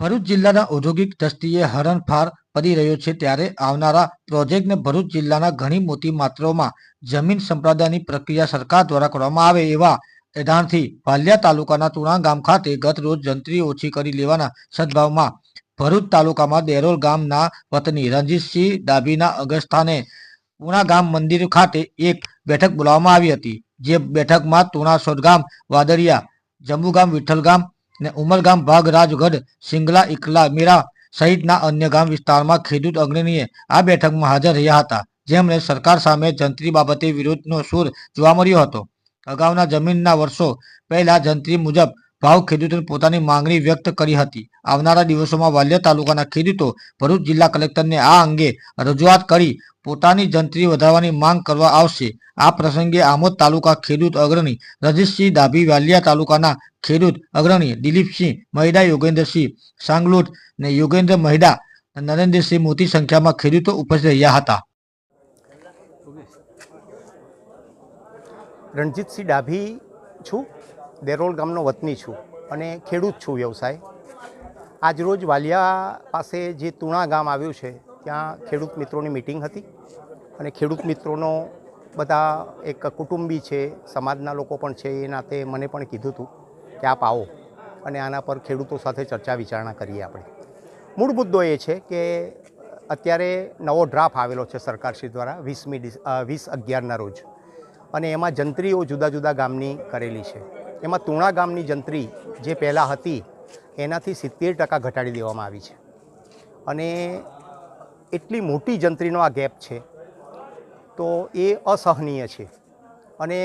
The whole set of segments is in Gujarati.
ભરૂચ જિલ્લાના ઔદ્યોગિક દ્રષ્ટિએ હરણફાર પડી રહ્યો છે ત્યારે આવનારા પ્રોજેક્ટને ભરૂચ જિલ્લાના ઘણી મોટી માત્રામાં જમીન સંપ્રદાયની પ્રક્રિયા સરકાર દ્વારા કરવામાં આવે એવા એધાણથી વાલિયા તાલુકાના તુણા ગામ ખાતે ગત રોજ જંત્રી ઓછી કરી લેવાના સદભાવમાં ભરૂચ તાલુકામાં દેરોલ ગામના વતની રણજીતસિંહ ડાભીના અગસ્થાને તુણા ગામ મંદિર ખાતે એક બેઠક બોલાવવામાં આવી હતી. જે બેઠકમાં તુણા સોદગામ વાદરિયા જંબુગામ વિઠ્ઠલગામ ને ઉમરગામ ભાગરાજગઢ સિંગલા ઇકલા મીરા સહિતના અન્ય ગામ વિસ્તારમાં ખેડૂત અગ્રણીએ આ બેઠકમાં હાજર રહ્યા હતા. જેમણે સરકાર સામે જંત્રી બાબતે વિરોધનો સૂર જોવા મળ્યો હતો. અગાઉના જમીનના વર્ષો પહેલા જંત્રી મુજબ ભાવ ખેડૂતોને પોતાની માંગણી વ્યક્ત કરી હતી. આવનારા દિવસોમાં વાલિયા તાલુકાના ખેડૂતો ભરૂચ જિલ્લા કલેક્ટરને આ અંગે રજૂઆત કરી પોતાની જંત્રી વધારવાની માંગ કરવા આવશે. આ પ્રસંગે આમોદ તાલુકા ખેડૂત અગ્રણી રજીતસિંહ ડાભી, વાલિયા તાલુકાના ખેડૂત અગ્રણી દિલીપસિંહ મહિડા, યોગેન્દ્રસિંહ સાંગલોટ ને યોગેન્દ્ર મહિડા નરેન્દ્રસિંહ મોટી સંખ્યામાં ખેડૂતો ઉપસ્થિત રહ્યા હતા. રણજીતસિંહ ડાભી છું. દેરોલ ગામનો વતની છું અને ખેડૂત છું વ્યવસાય. આજરોજ વાલિયા પાસે જે તુણા ગામ આવ્યું છે, ત્યાં ખેડૂત મિત્રોની મિટિંગ હતી અને ખેડૂત મિત્રોનો બધા એક કુટુંબી છે, સમાજના લોકો પણ છે એ નાતે મને પણ કીધું હતું કે આપ આવો અને આના પર ખેડૂતો સાથે ચર્ચા વિચારણા કરીએ આપણે. મૂળ મુદ્દો એ છે કે અત્યારે નવો ડ્રાફ્ટ આવેલો છે સરકારશ્રી દ્વારા વીસમી વીસ અગિયારના રોજ અને એમાં જંત્રીઓ જુદા જુદા ગામની કરેલી છે. એમાં તુણા ગામની જંત્રી જે પહેલાં હતી, એનાથી સિત્તેર ટકા ઘટાડી દેવામાં આવી છે. અને એટલી મોટી જંત્રીનો આ ગેપ છે, તો એ અસહનીય છે. અને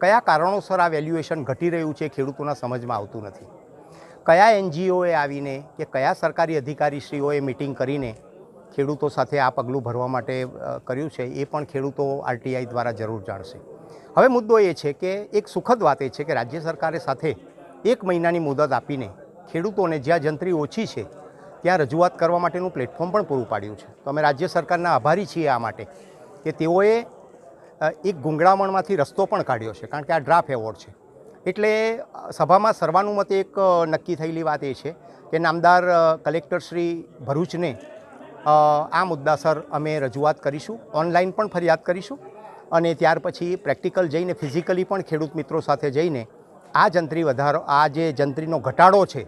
કયા કારણોસર આ વેલ્યુએશન ઘટી રહ્યું છે ખેડૂતોના સમજમાં આવતું નથી. કયા એનજીઓએ આવીને કે કયા સરકારી અધિકારીશ્રીઓએ મિટિંગ કરીને ખેડૂતો સાથે આ પગલું ભરવા માટે કર્યું છે એ પણ ખેડૂતો આરટીઆઈ દ્વારા જરૂર જાણશે. હવે મુદ્દો એ છે કે એક સુખદ વાત એ છે કે રાજ્ય સરકારે સાથે એક મહિનાની મુદત આપીને ખેડૂતોને જ્યાં જંત્રી ઓછી છે, ત્યાં રજૂઆત કરવા માટેનું પ્લેટફોર્મ પણ પૂરું પાડ્યું છે. તો અમે રાજ્ય સરકારના આભારી છીએ આ માટે કે તેઓએ એક ગુંગળામણમાંથી રસ્તો પણ કાઢ્યો છે, કારણ કે આ ડ્રાફ્ટ એવોર્ડ છે. એટલે સભામાં સર્વાનુમતે એક નક્કી થયેલી વાત એ છે કે નામદાર કલેક્ટર શ્રી ભરૂચને આ મુદ્દાસર અમે રજૂઆત કરીશું, ઓનલાઈન પણ ફરિયાદ કરીશું. અને ત્યાર પછી પ્રેક્ટિકલ જઈને ફિઝિકલી પણ ખેડૂત મિત્રો સાથે જઈને આ જંત્રી વધારો, આ જે જંત્રીનો ઘટાડો છે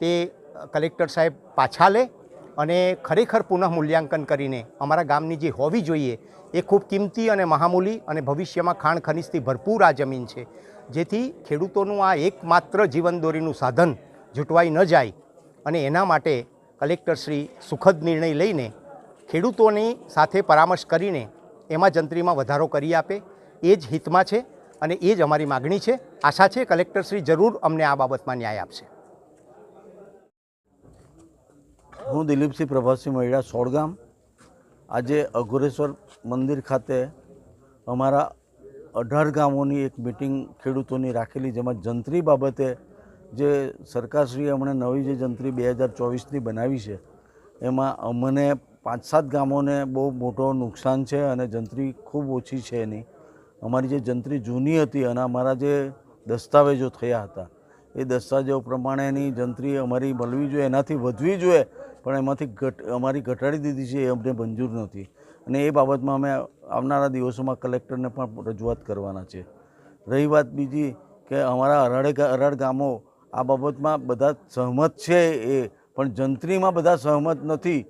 તે કલેક્ટર સાહેબ પાછા લે અને ખરેખર પુનઃ મૂલ્યાંકન કરીને અમારા ગામની જે હોવી જોઈએ એ ખૂબ કિંમતી અને મહામૂલી અને ભવિષ્યમાં ખાણ ખનિજથી ભરપૂર આ જમીન છે. જેથી ખેડૂતોનું આ એકમાત્ર જીવનદોરીનું સાધન જૂટવાઈ ન જાય અને એના માટે કલેક્ટરશ્રી સુખદ નિર્ણય લઈને ખેડૂતોની સાથે પરામર્શ કરીને એમાં જંત્રીમાં વધારો કરી આપે. એ જ હિતમાં છે અને એ જ અમારી માગણી છે. આશા છે કલેક્ટરશ્રી જરૂર અમને આ બાબતમાં ન્યાય આપશે. હું દિલીપસિંહ પ્રભાસિંહ મહિડા સોળગામ. આજે અઘોરેશ્વર મંદિર ખાતે અમારા અઢાર ગામોની એક મિટિંગ ખેડૂતોની રાખેલી, જેમાં જંત્રી બાબતે જે સરકારશ્રીએ હમણાં નવી જે જંત્રી બે હજાર ચોવીસની બનાવી છે, એમાં અમને પાંચ સાત ગામોને બહુ મોટો નુકસાન છે અને જંત્રી ખૂબ ઓછી છે એની. અમારી જે જંત્રી જૂની હતી, અને અમારા જે દસ્તાવેજો થયા હતા, એ દસ્તાવેજો પ્રમાણેની જંત્રી અમારી મળવી જોઈએ, એનાથી વધવી જોઈએ, પણ એમાંથી ઘટ, અમારી ઘટાડી દીધી છે, એ અમને મંજૂર નથી. અને એ બાબતમાં અમે આવનારા દિવસોમાં કલેક્ટરને પણ રજૂઆત કરવાના છે. રહી વાત બીજી કે અમારા અરાડે અરાળ ગામો આ બાબતમાં બધા સહમત છે એ, પણ જંત્રીમાં બધા સહમત નથી.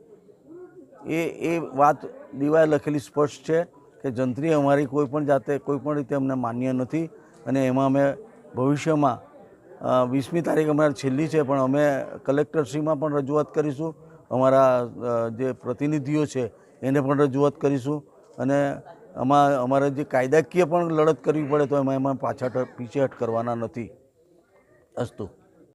એ એ વાત દીવાએ લખેલી સ્પષ્ટ છે કે જંત્રી અમારી કોઈ પણ જાતે કોઈ પણ રીતે અમને માન્ય નથી અને એમાં અમે ભવિષ્યમાં વીસમી તારીખ અમારી છેલ્લી છે, પણ અમે કલેક્ટરશ્રીમાં પણ રજૂઆત કરીશું. અમારા જે પ્રતિનિધિઓ છે, એને પણ રજૂઆત કરીશું અને આમાં અમારે જે કાયદાકીય પણ લડત કરવી પડે તો એમાં એમાં પાછા પીછેહટ કરવાના નથી. અસ્તુ.